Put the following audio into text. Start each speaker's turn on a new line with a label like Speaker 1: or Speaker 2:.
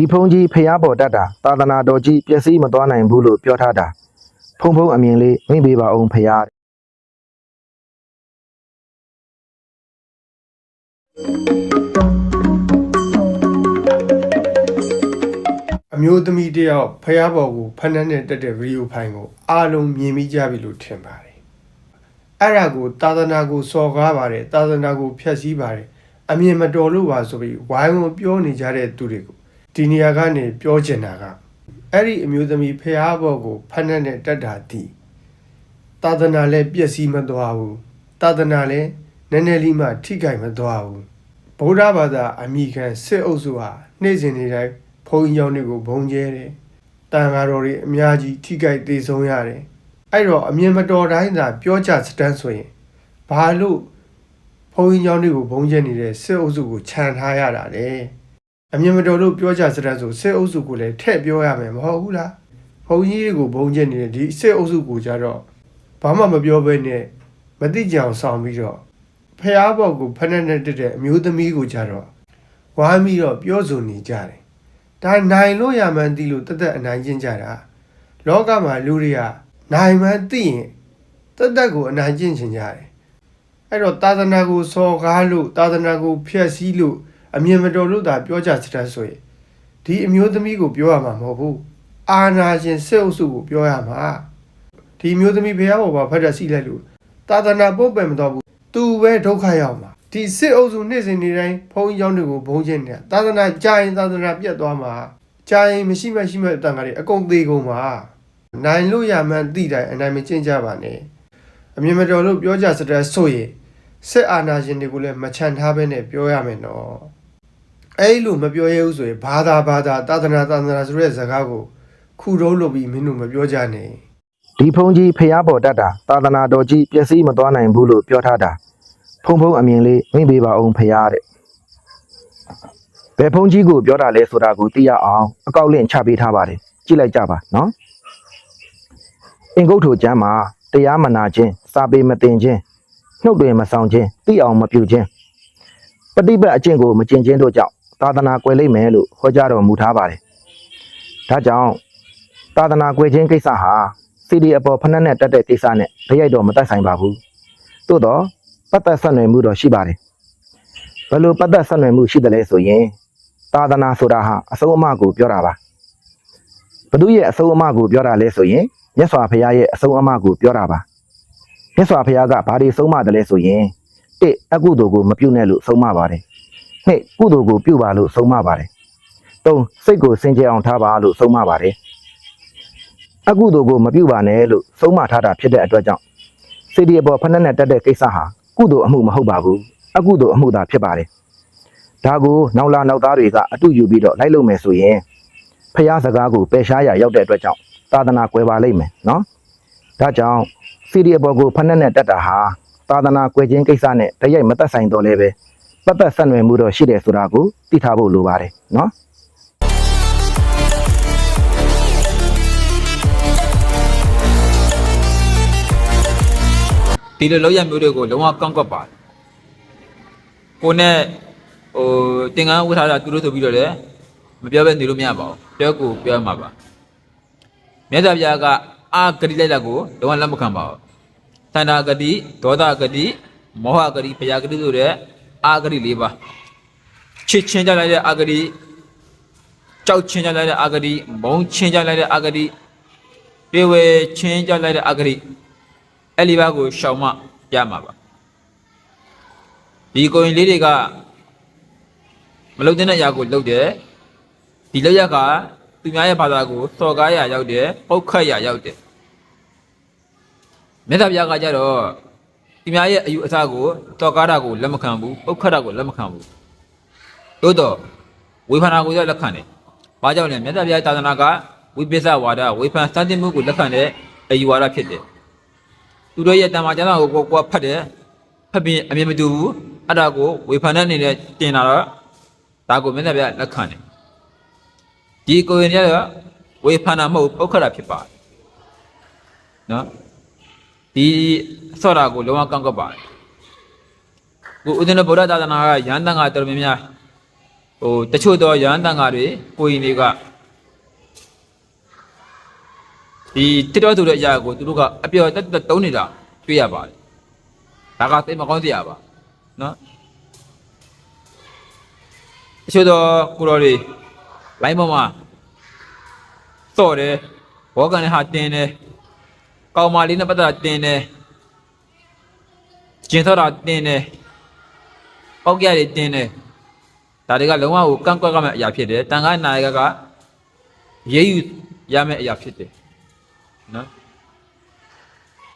Speaker 1: ဒီဖုန်းကြီးဖျားပေါ်တတ်တာသာသနာတော်ကြီးပျက်စီးမသွားနိုင်ဘူးလို့ပြောထားတာဖုံဖုံအမြင်လေးမိပေးပါအောင်ဖျား
Speaker 2: အမျိုးသမီးတယောက်ဖះဘော်ကိုဖနှက်နဲ့တက်တဲ့ဗီဒီယိုဖိုင်ကိုအားလုံးမြင်မိကြပြီလို့ထင်ပါတယ်။အဲ့ဒါကိုသာသနာကိုစော်ကားပါတယ်သာသနာကိုဖျက်ဆီးပါတယ်အမြင်မတော်လို့ပါဆိုပြီးဝိုင်းဝန်းပြောနေကြတဲ့သူတွေကို ဒီနေရာကနေပြောချင်တာကအဲ့ဒီအမျိုးသမီးဖះဘော်ကိုဖနှက်နဲ့တက်တာဒီသာသနာလည်းပျက်စီးမသွားဘူးသာသနာလည်းနည်းနည်းလေးမှထိခိုက်မသွားဘူးဗုဒ္ဓဘာသာအမိခံစစ်အုပ်စုဟာနေ့စဉ်နေ့တိုင်းဘုန်းကြီးကျောင်းတွေကိုဘုံကျဲတယ်။တန်ဃာတော်တွေအများကြီးထိခိုက်သေးဆုံးရတယ်။အဲ့တော့အမြင်မတော်တိုင်းသာပြောကြစတန်းဆိုရင်ဘာလို့ဘုန်းကြီးကျောင်းတွေကိုဘုံကျဲနေတဲ့စစ်အုပ်စုကိုခြံထားရတာလဲ။ အမြင်မတော်လို့ပြောကြစတန်းဆိုစစ်အုပ်စုကိုလည်းထည့်ပြောရမယ်မဟုတ်ဘူးလား။ဘုန်းကြီးတွေကိုဘုံကျဲနေတဲ့ဒီစစ်အုပ်စုကိုကြတော့ဘာမှမပြောဘဲနဲ့မတိကြအောင်ဆောင်ပြီးတော့ဖះဘောက်ကိုဖက်နဲ့နဲ့တက်တဲ့အမျိုးသမီးကိုကြတော့ဝိုင်းပြီးတော့ပြောဆိုနေကြတယ်။ဒါနိုင်လို့ရမှန်းသိလို့တက်တက်အနိုင်ကျင့်ကြတာ။လောကမှာလူတွေကနိုင်မှန်းသိရင်တက်တက်ကိုအနိုင်ကျင့်ချင်ကြတယ်။အဲ့တော့သာသနာကိုစော်ကားလို့သာသနာကိုဖျက်ဆီးလို့ အမြင်မတော်လို့သာပြောကြစတဲ့ဆိုရင်ဒီအမျိုးသမီးကိုပြောရမှာမဟုတ်ဘူး။အာနာရှင်စစ်အုပ်စုကိုပြောရမှာ။ဒီအမျိုးသမီးဖះဘောက်ပါဖက်တက်စီလိုက်လို့သာသနာပုတ်ပယ်မတော်ဘူးသူပဲဒုက္ခရောက်မှာဒီစစ်အုပ်စုနေ့စဉ်နေ့တိုင်းဘုန်းကြီးကျောင်းတွေကိုဘုံကျင်းနေတာသာသနာကြာရင်သာသနာပြတ်သွားမှာကြာရင်မရှိမရှိမဲ့အတန်ကလေးအကုန်သေးကုန်မှာနိုင်လို့ရမှန်းသိတိုင်းအနိုင်မကျင့်ကြပါနဲ့အမြင်မတော်လို့ပြောကြစတဲ့ဆိုရင်စစ်အာဏာရှင်တွေကိုလည်းမချန်ထားဘဲနဲ့ပြောရမယ်နော် အဲ့လိုမပြောရဘူးဆိုရင်ဘာသာဘာသာသာသနာသာသနာဆိုတဲ့ဇာတ်ကားကိုခုတုံးလုပ်ပြီးမင်းတို့မပြောကြနဲ့
Speaker 1: ဒီဖုန်းကြီးဖျားပေါ်တတ်တာသာသနာတော်ကြီးပျက်စီးမသွားနိုင်ဘူးလို့ပြောထားတာဖုံဖုံအမြင်လေးမိပေးပါအောင်ဖျားတဲ့ဘယ်ဖုန်းကြီးကိုပြောတာလဲဆိုတာကိုသိရအောင်အကောက်လင့်ချပေးထားပါတယ်ကြည့်လိုက်ကြပါနော်အင်္ဂုတ္ထုကျမ်းမှာတရားမနာခြင်းစာပေမတင်ခြင်းနှုတ်တွင်မဆောင်ခြင်းသိအောင်မပြုခြင်းပฏิပတ်အကျင့်ကိုမကျင့်ခြင်းတို့ကြောင့် သာသနာကွယ်လိမ့်မယ်လို့ဟောကြားတော်မူထားပါတယ်ဒါကြောင့်သာသနာကွယ်ခြင်းကိစ္စဟာစီဒီအပေါ်ဖက်နှက်နဲ့တက်တဲ့ကိစ္စနဲ့တရိုက်တော့မတက်ဆိုင်ပါဘူးသို့တော့ပတ်သက်ဆက်နွယ်မှုတော့ရှိပါတယ်ဘယ်လိုပတ်သက်ဆက်နွယ်မှုရှိတယ်လဲဆိုရင်သာသနာဆိုတာဟာအဆုံးအမကိုပြောတာပါဘသူရဲ့အဆုံးအမကိုပြောတာလဲဆိုရင်မြတ်စွာဘုရားရဲ့အဆုံးအမကိုပြောတာပါမြတ်စွာဘုရားကဘာတွေဆုံးမတယ်လဲဆိုရင်တစ်အကုသိုလ်ကိုမပြုနဲ့လို့ဆုံးမပါတယ် နှစ်ကုသိုလ်ကိုပြုပါလို့ဆုံးမပါတယ်သုံးစိတ်ကိုစင်ကြယ်အောင်ထားပါလို့ဆုံးမပါတယ်အကုသိုလ်ကိုမပြုပါနဲ့လို့ဆုံးမထားတာဖြစ်တဲ့အတွက်ကြောင့်စေဒီအပေါ်ဖက်နှက်နဲ့တက်တဲ့ကိစ္စဟာကုသိုလ်အမှုမဟုတ်ပါဘူးအကုသိုလ်အမှုသာဖြစ်ပါတယ်ဒါကိုနောက်လာနောက်သားတွေကအတူယူပြီးတော့လိုက်လို့မယ်ဆိုရင်ဖះစကားကိုပယ်ရှားရရောက်တဲ့အတွက်ကြောင့်သာသနာကွယ်ပါလိမ့်မယ်နော်ဒါကြောင့်စေဒီအပေါ်ကိုဖက်နှက်နဲ့တက်တာဟာသာသနာကွယ်ခြင်းကိစ္စနဲ့တရိုက်မသက်ဆိုင်တော့လည်းပဲ ပတ်သက်ဆက်နွယ်မှုတော့ရှိတယ်ဆိုတာကိုသိထားဖို့လိုပါတယ်နော်
Speaker 3: ဒီလိုလောက်ရမျိုးတွေကိုလုံးဝကောင့်ကွက်ပါတယ်ကိုနဲ့ဟိုတင်ကန်းဝတ်ထားတာသူတို့ဆိုပြီးတော့လည်းမပြောဘဲနေလို့မရပါဘူးပြောကိုပြောရမှာပါမြတ်စွာဘုရားကအာဂတိလိုက်တာကိုလုံးဝလက်မခံပါဘူးသန္တာဂတိဒေါသဂတိမောဟဂတိဘုရားဂတိဆိုတဲ့ အာဂတိ၄ပါးချစ်ချင်းကြလိုက်တဲ့အာဂတိကြောက်ချင်းကြလိုက်တဲ့အာဂတိမုန်းချင်းကြလိုက်တဲ့အာဂတိပြေဝဲချင်းကြလိုက်တဲ့အာဂတိအဲ့ဒီဘက်ကိုရှောင်မှရမှာပါဒီကိုရင်လေးတွေကမလုံတဲ့အရာကိုလုပ်တယ်ဒီလောက်ရကသူများရဲ့ဘာသာကိုစော်ကားရရောက်တယ်ပုတ်ခတ်ရရောက်တယ်မြတ်စွာဘုရားကကြတော့ သူများရဲ့အယူအဆကိုစော်ကားတာကိုလက်မခံဘူးပုတ်ခတ်တာကိုလက်မခံဘူးသို့တော့ဝေဖန်တာကိုတော့လက်ခံတယ်ဘာကြောင့်လဲမြတ်စွာဘုရားသာသနာကဝိပဿဝါဒဝေဖန်စတင်မှုကိုလက်ခံတဲ့အယူဝါဒဖြစ်တယ်သူတို့ရဲ့တမ္မာကျမ်းစာကိုကိုကဖတ်တယ်ဖတ်ပြီးအမြင်မတူဘူးအဲ့ဒါကိုဝေဖန်တဲ့အနေနဲ့တင်လာတော့ဒါကိုမင်းလည်းပြလက်ခံတယ်ဒီကိုရင်ရဲ့ဝေဖန်တာမဟုတ်ပုတ်ခတ်တာဖြစ်ပါတယ်နော် ဒီဆော့တာကိုလုံးဝကောင်းကပ်ပါတယ်ကိုဦးဇင်းတို့ဗုဒ္ဓသာသနာကရဟန်းတန်ခါတော်တော်များများဟိုတချို့တော့ရဟန်းတန်ဃာတွေကိုရင်တွေကဒီတစ်တော်ဆိုတဲ့အရာကိုသူတို့ကအပြော်တက်တက်တုံးနေတာတွေ့ရပါတယ်ဒါကသိမကောင်းစရာပါနော်တချို့တော့ကိုတော်တွေလိုင်းပေါ်မှာစော့တယ်ဘောကန်နဲ့ဟာတင်းတယ် ကောင်မလေးနဲ့ပတ်သက်တာတင်းတယ်ကျင်သောတာတင်းတယ်ပေါက်ကြတွေတင်းတယ်ဒါတွေကလုံးဝကိုကန့်ကွက်ကမဲ့အရာဖြစ်တယ်တန်ခါနာယကကရေးယူရမယ့်အရာဖြစ်တယ်နော်